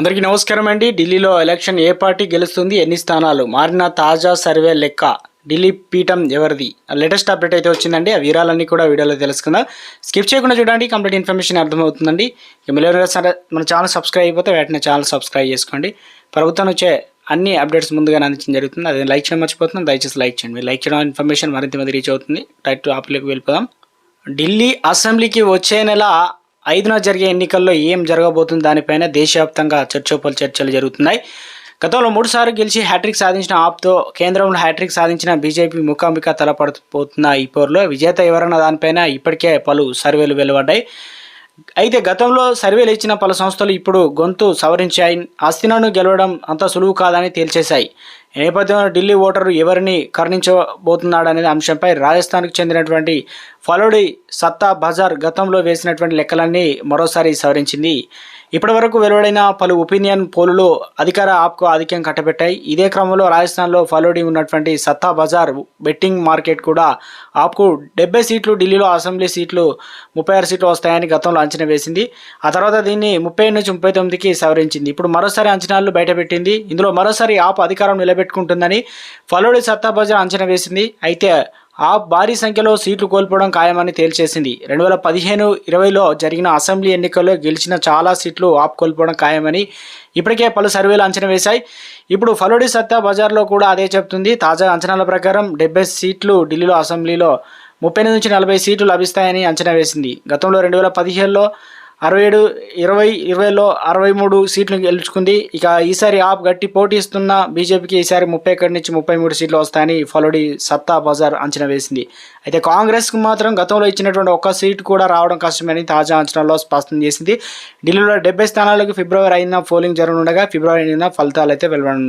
అందరికీ నమస్కారం అండి. ఢిల్లీలో ఎలక్షన్ ఏ పార్టీ గెలుస్తుంది ఎన్ని స్థానాలు? మారిన తాజా సర్వే లెక్క ఢిల్లీ పీఠం ఎవరిది? లేటెస్ట్ అప్డేట్ అయితే వచ్చిందండి. ఆ వివరాలన్నీ కూడా వీడియోలో తెలుసుకుందాం. స్కిప్ చేయకుండా చూడండి కంప్లీట్ ఇన్ఫర్మేషన్ అర్థమవుతుందండి. ఇక సరే మన ఛానల్ సబ్స్క్రైబ్ అయిపోతే వెంటనే ఛానల్ సబ్స్క్రైబ్ చేసుకోండి. ప్రభుత్వం వచ్చే అన్ని అప్డేట్స్ ముందుగా అందించడం జరుగుతుంది. అదే లైక్ చేయడం మర్చిపోతున్నాం దయచేసి లైక్ చేయండి. మీరు లైక్ చేయడం ఇన్ఫర్మేషన్ మరింత మంది రీచ్ అవుతుంది. డైరెక్ట్ ఆప్లోకి వెళ్ళిపోదాం. ఢిల్లీ అసెంబ్లీకి వచ్చే నెల ఐదున జరిగే ఎన్నికల్లో ఏం జరగబోతుంది దానిపైన దేశవ్యాప్తంగా చర్చోపలు చర్చలు జరుగుతున్నాయి. గతంలో మూడుసార్లు గెలిచి హ్యాట్రిక్ సాధించిన ఆప్తో కేంద్రంలో హ్యాట్రిక్ సాధించిన బీజేపీ ముఖాముఖిగా తలపడిపోతున్న ఈ పోరులో విజేత ఎవరన్న దానిపైన ఇప్పటికే పలు సర్వేలు వెలువడ్డాయి. అయితే గతంలో సర్వేలు ఇచ్చిన పలు సంస్థలు ఇప్పుడు గొంతు సవరించాయి. ఆస్తినాను గెలవడం అంత సులువు కాదని తేల్చేశాయి. నేపథ్యంలో ఢిల్లీ ఓటరు ఎవరిని కరుణించబోతున్నాడనే అంశంపై రాజస్థాన్కు చెందినటువంటి ఫలోడి సత్తా బజార్ గతంలో వేసినటువంటి లెక్కలన్నీ మరోసారి సవరించింది. ఇప్పటివరకు వెలువడైన పలు ఒపీనియన్ పోలులో అధికార ఆప్కు ఆధిక్యం కట్టబెట్టాయి. ఇదే క్రమంలో రాజస్థాన్లో ఫలోడి ఉన్నటువంటి సత్తా బజార్ బెట్టింగ్ మార్కెట్ కూడా ఆప్కు డెబ్బై సీట్లు ఢిల్లీలో అసెంబ్లీ సీట్లు ముప్పై ఆరు సీట్లు వస్తాయని గతంలో అంచనా వేసింది. ఆ తర్వాత దీన్ని ముప్పై నుంచి ముప్పై తొమ్మిదికి సవరించింది. ఇప్పుడు మరోసారి అంచనాలు బయటపెట్టింది. ఇందులో మరోసారి ఆప్ అధికారం నిలబెట్టుకుంటుందని ఫలోడి సత్తా బజార్ అంచనా వేసింది. అయితే ఆ భారీ సంఖ్యలో సీట్లు కోల్పోవడం ఖాయమని తేల్చేసింది. రెండు వేల పదిహేను ఇరవైలో జరిగిన అసెంబ్లీ ఎన్నికల్లో గెలిచిన చాలా సీట్లు ఆప్ కోల్పోవడం ఖాయమని ఇప్పటికే పలు సర్వేలు అంచనా వేశాయి. ఇప్పుడు ఫలోడి సత్తా బజార్లో కూడా అదే చెప్తుంది తాజా అంచనాల ప్రకారం డెబ్బై సీట్లు ఢిల్లీలో అసెంబ్లీలో ముప్పై నుంచి నలభై సీట్లు లభిస్తాయని అంచనా వేసింది. గతంలో రెండు వేల పదిహేనులో అరవై ఏడు ఇరవై ఇరవైలో అరవై మూడు సీట్లు గెలుచుకుంది. ఇక ఈసారి ఆప్ గట్టి పోటీ ఇస్తున్న బీజేపీకి ఈసారి ముప్పై ఒకటి నుంచి ముప్పై మూడు సీట్లు వస్తాయని ఫలోడి సత్తా బజార్ అంచనా వేసింది. అయితే కాంగ్రెస్కు మాత్రం గతంలో ఇచ్చినటువంటి ఒక్క సీటు కూడా రావడం కష్టమని తాజా అంచనాలో స్పష్టం చేసింది. ఢిల్లీలో డెబ్బై స్థానాలకు ఫిబ్రవరి ఐదున పోలింగ్ జరగనుండగా ఫిబ్రవరి ఎనిమిదిన ఫలితాలు అయితే వెలువడున్నాయి